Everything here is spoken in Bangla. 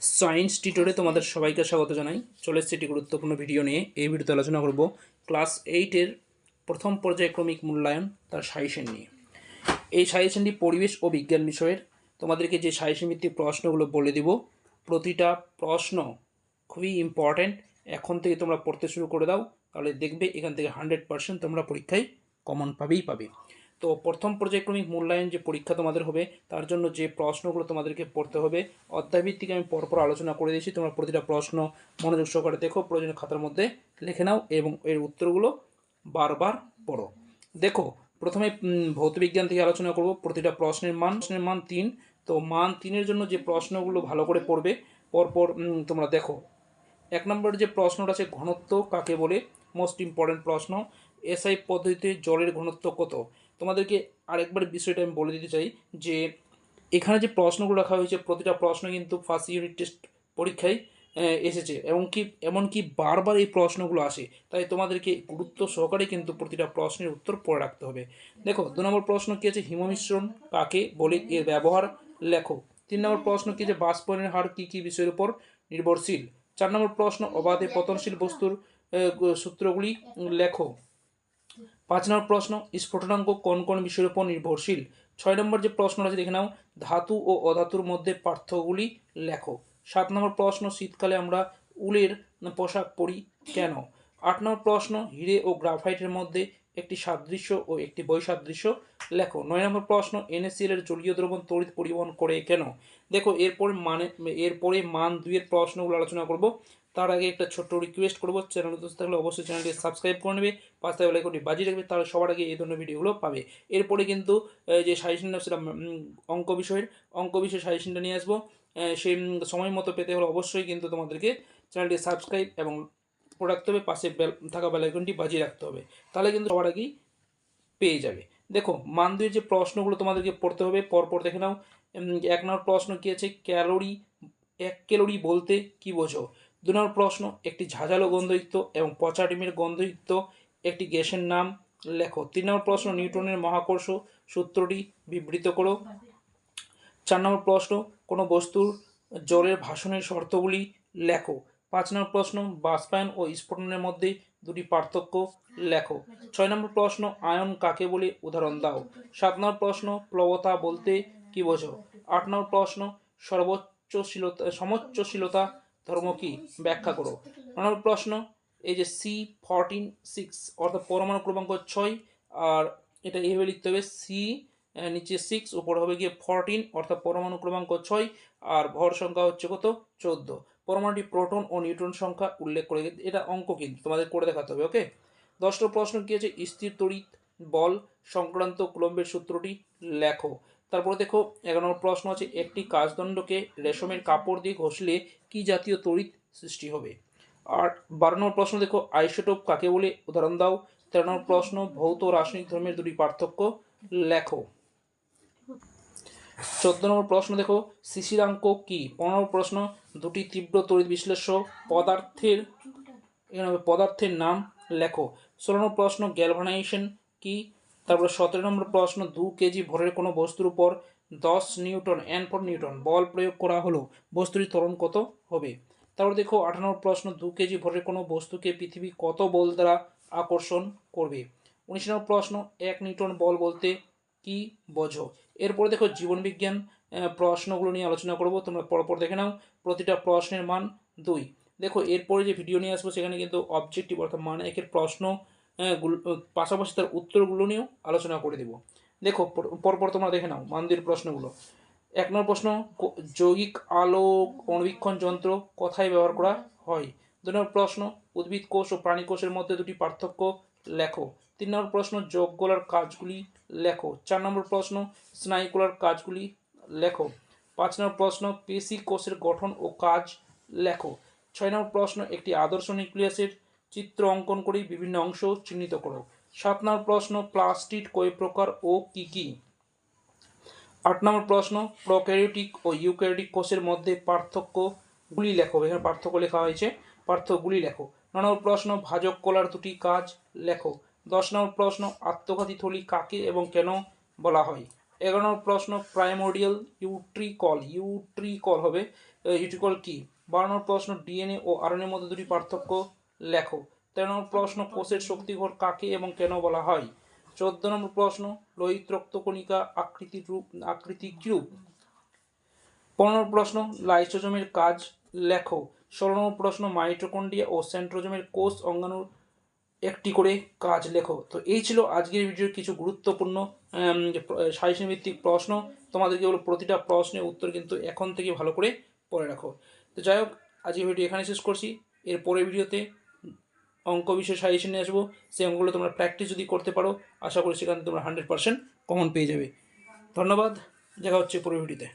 সায়েন্স টিটোরে তোমাদের সবাইকে স্বাগত জানাই। চলে এসেছি একটি গুরুত্বপূর্ণ ভিডিও নিয়ে। এই ভিডিওতে আলোচনা করব ক্লাস এইটের প্রথম পর্যায়ক্রমিক মূল্যায়ন তার সাজেশন নিয়ে। এই সাজেশনটি পরিবেশ ও বিজ্ঞান বিষয়ের। তোমাদেরকে যে সাজেশন ভিত্তিক প্রশ্নগুলো বলে দিব, প্রতিটা প্রশ্ন খুবই ইম্পর্ট্যান্ট এখন থেকে তোমরা পড়তে শুরু করে দাও, তাহলে দেখবে এখান থেকে হান্ড্রেড পার্সেন্ট তোমরা পরীক্ষায় কমন পাবেই পাবে। তো প্রথম পর্যায়ক্রমিক মূল্যায়ন যে পরীক্ষা তোমাদের হবে, তার জন্য যে প্রশ্নগুলো তোমাদেরকে পড়তে হবে, অধ্যায়ভিত্তিক আমি পরপর আলোচনা করে দিয়েছি। তোমরা প্রতিটা প্রশ্ন মনোযোগ সহকারে দেখো, প্রয়োজনীয় খাতার মধ্যে লিখে নাও এবং এর উত্তরগুলো বারবার পড়ো। দেখো, প্রথমে ভৌতবিজ্ঞান থেকে আলোচনা করব, প্রতিটা প্রশ্নের মান প্রশ্নের মান তিন। তো মান তিনের জন্য যে প্রশ্নগুলো ভালো করে পড়বে, পরপর তোমরা দেখো। এক নম্বর যে প্রশ্নটা আছে, ঘনত্ব কাকে বলে? মোস্ট ইম্পর্ট্যান্ট প্রশ্ন, এসআই পদ্ধতিতে জলের ঘনত্ব কত? তোমাদেরকে আরেকবার বিষয়টা আমি বলে দিতে চাই যে এখানে যে প্রশ্নগুলো রাখা হয়েছে, প্রতিটা প্রশ্ন কিন্তু ফার্স্ট ইউনিট টেস্ট পরীক্ষায় এসেছে। এমনকি এমনকি বারবার এই প্রশ্নগুলো আসে। তাই তোমাদেরকে গুরুত্ব সহকারে কিন্তু প্রতিটা প্রশ্নের উত্তর পড়ে রাখতে হবে। দেখো, দু নম্বর প্রশ্ন কী আছে? হিমমিশ্রণ কাকে বলে এর ব্যবহার? লেখো। তিন নম্বর প্রশ্ন কী যে বাষ্পনের হার কী কী বিষয়ের উপর নির্ভরশীল? চার নম্বর প্রশ্ন, অবাধে পতনশীল বস্তুর সূত্রগুলি লেখো। পাঁচ নম্বর প্রশ্ন স্ফুটনাঙ্ক কোন কোন বিষয়ের উপর নির্ভরশীল? ছয় নম্বর যে প্রশ্ন আছে, দেখে নাও। ধাতু ও অধাতুর মধ্যে পার্থক্যগুলি লেখো। সাত নম্বর প্রশ্ন, শীতকালে আমরা উলের পোশাক পরি কেন? আট নম্বর প্রশ্ন, হিরে ও গ্রাফাইটের মধ্যে একটি সাদৃশ্য ও একটি বৈসাদৃশ্য লেখো। নয় নম্বর প্রশ্ন এনএসিএল এর জলীয় দ্রবণ তড়িৎ পরিবহন করে কেন? দেখো, এরপর মানে এরপরে মান দুইয়ের প্রশ্নগুলো আলোচনা করব। তার আগে একটা ছোট্ট রিকোয়েস্ট করব চ্যানেল নতুন থাকলে অবশ্যই চ্যানেলটি সাবস্ক্রাইব করে নেবে, পাশে বেল আইকনটি বাজিয়ে রাখবে, তাহলে সবার আগে এই ধরনের ভিডিওগুলো পাবে। এরপরে কিন্তু যে সাজেশনটা সেটা অঙ্ক বিষয়ের অঙ্ক বিষয়ের সাজেশনটা নিয়ে আসব। সেই সময় মতো পেতে হলে অবশ্যই কিন্তু তোমাদেরকে চ্যানেলটি সাবস্ক্রাইব এবং রাখতে হবে, পাশে থাকা বেল আইকনটি বাজিয়ে রাখতে হবে। তাহলে কিন্তু সবার আগেই পেয়ে যাবে। দেখো মান দুইয়ের যে প্রশ্নগুলো তোমাদেরকে পড়তে হবে, পরপর দেখে নাও। এক নম্বর প্রশ্ন কী আছে? ক্যালোরি, এক ক্যালোরি বলতে কি বোঝো? দু নম্বর প্রশ্ন, একটি ঝাঁঝালো গন্ধযুক্ত এবং পচা ডিমের গন্ধযুক্ত একটি গ্যাসের নাম লেখো। তিন নম্বর প্রশ্ন, নিউটনের মহাকর্ষ সূত্রটি বিবৃত করো। চার নম্বর প্রশ্ন, কোনো বস্তুর জলের ভাষণের শর্তগুলি লেখো। পাঁচ নম্বর প্রশ্ন, বাষ্পায়ন ও স্ফোটনের মধ্যে দুটি পার্থক্য লেখো। ছয় নম্বর প্রশ্ন, আয়ন কাকে বলে উদাহরণ দাও। সাত নম্বর প্রশ্ন, প্লবতা বলতে কি বোঝো? আট নম্বর প্রশ্ন, সর্বোচ্চশীলতা, সমোচ্চশীলতা ধর্ম কি? ব্যাখ্যা করো। নম্বর প্রশ্ন, এই যে সি ফরটিন সিক্স অর্থাৎ পরমাণু ক্রমাঙ্ক ছয়, আর এটা এইভাবে লিখতে হবে সি নিচে সিক্স উপর হবে গিয়ে ফরটিন অর্থাৎ পরমাণু ক্রমাঙ্ক ছয়, আর ভর সংখ্যা হচ্ছে কত? চোদ্দ। পরমাণুটি প্রোটন ও নিউট্রন সংখ্যা উল্লেখ করে, এটা অঙ্ক কিন্তু, তোমাদের করে দেখাতে হবে ওকে দশটা প্রশ্ন কী আছে? স্থির তড়িৎ বল সংক্রান্ত কুলম্বের সূত্রটি লেখো। তারপরে দেখো, এগারো নম্বর প্রশ্ন আছে, একটি কাজদণ্ডকে রেশমের কাপড় দিয়ে ঘষলে কি জাতীয় তড়িৎ সৃষ্টি হবে? আর বারো নম্বর প্রশ্ন দেখো, আইসোটোপ কাকে বলে? উদাহরণ দাও। তেরো নম্বর প্রশ্ন, ভৌত রাসায়নিক ধর্মের দুটি পার্থক্য লেখো। চোদ্দ নম্বর প্রশ্ন দেখো, শিশিরাঙ্ক কি? পনেরো নম্বর প্রশ্ন, দুটি তীব্র তড়িৎ বিশ্লেষ্য পদার্থের পদার্থের নাম লেখো। ষোলো নম্বর প্রশ্ন, গ্যালভানাইজেশন কি? তারপরে সতেরো নম্বর প্রশ্ন, দু কেজি ভরের কোনো বস্তুর উপর দশ নিউটন এন ফর নিউটন বল প্রয়োগ করা হলো বস্তুটির ত্বরণ কত হবে? তারপর দেখো, আঠারো নম্বর প্রশ্ন, দু কেজি ভরের কোনো বস্তুকে পৃথিবী কত বল দ্বারা আকর্ষণ করবে? উনিশ নম্বর প্রশ্ন, এক নিউটন বল বলতে কি বোঝো? এরপরে দেখো, জীবনবিজ্ঞান প্রশ্নগুলো নিয়ে আলোচনা করব, তোমরা পরপর দেখে নাও। প্রতিটা প্রশ্নের মান দুই। দেখো, এরপরে যে ভিডিও নিয়ে আসব, সেখানে কিন্তু অবজেক্টিভ অর্থাৎ মান একের প্রশ্ন পাশাপাশি তার উত্তরগুলো নিয়েও আলোচনা করে দেব। দেখো, পর- পরপর তোমরা দেখে নাও মানদের প্রশ্নগুলো। এক নম্বর প্রশ্ন যৌগিক আলোক অণুবীক্ষণ যন্ত্র কোথায় ব্যবহার করা হয়? দু নম্বর প্রশ্ন, উদ্ভিদ কোষ ও প্রাণী কোষের মধ্যে দুটি পার্থক্য লেখো। তিন নম্বর প্রশ্ন যোগগুলোর কাজগুলি লেখো। চার নম্বর প্রশ্ন স্নায়ুগুলোর কাজগুলি লেখো। পাঁচ নম্বর প্রশ্ন, পেশি কোষের গঠন ও কাজ লেখো। ছয় নম্বর প্রশ্ন, একটি আদর্শ নিউক্লিয়াসের চিত্র অঙ্কন করে বিভিন্ন অংশ চিহ্নিত করো। সাত নম্বর প্রশ্ন, প্লাস্টিড কয় প্রকার ও কি কি? আট নম্বর প্রশ্ন, প্রোক্যারিওটিক ও ইউক্যারিওটিক কোষের মধ্যে পার্থক্যগুলি লেখো। এখানে পার্থক্য লেখা হয়েছে, পার্থক্যগুলি লেখো। ন নম্বর প্রশ্ন, ভাজক কলার দুটি কাজ লেখো। দশ নম্বর প্রশ্ন, আত্মঘাতী থলি কাকে এবং কেন বলা হয়? এগারো নম্বর প্রশ্ন প্রাইমোডিয়াল ইউট্রিকল। ইউট্রিকল হবে ইউট্রিকল কি? বারো নম্বর প্রশ্ন, ডিএনএ ও আরএনএর মধ্যে দুটি পার্থক্য লেখো। তেরো নম্বর প্রশ্ন, কোষের শক্তিঘর কাকে এবং কেন বলা হয়? চোদ্দ নম্বর প্রশ্ন, লোহিত রক্তকণিকা আকৃতির রূপ আকৃতি কিরূপ? পনেরো প্রশ্ন, লাইসোজমের কাজ লেখো। ষোলো নম্বর প্রশ্ন, মাইটোকন্ড্রিয়া ও সেন্ট্রোজোমের কোষ অঙ্গাণুর একটি করে কাজ লেখো। তো এই ছিল আজকের ভিডিওর কিছু গুরুত্বপূর্ণ সাজেশন ভিত্তিক প্রশ্ন। তোমাদেরকে বলো প্রতিটা প্রশ্নের উত্তর কিন্তু এখন থেকে ভালো করে পড়ে রাখো। তো যাই হোক, আজকের ভিডিও এখানে শেষ করছি। এর পরের ভিডিওতে অঙ্ক বিষয়ে সাজেশন নিয়ে আসব। সেই অঙ্কগুলো তোমরা প্র্যাকটিস যদি করতে পারো, আশা করি সেখানে তোমরা হান্ড্রেড পার্সেন্ট কমন পেয়ে যাবে। ধন্যবাদ, দেখা হচ্ছে পরের ভিডিওতে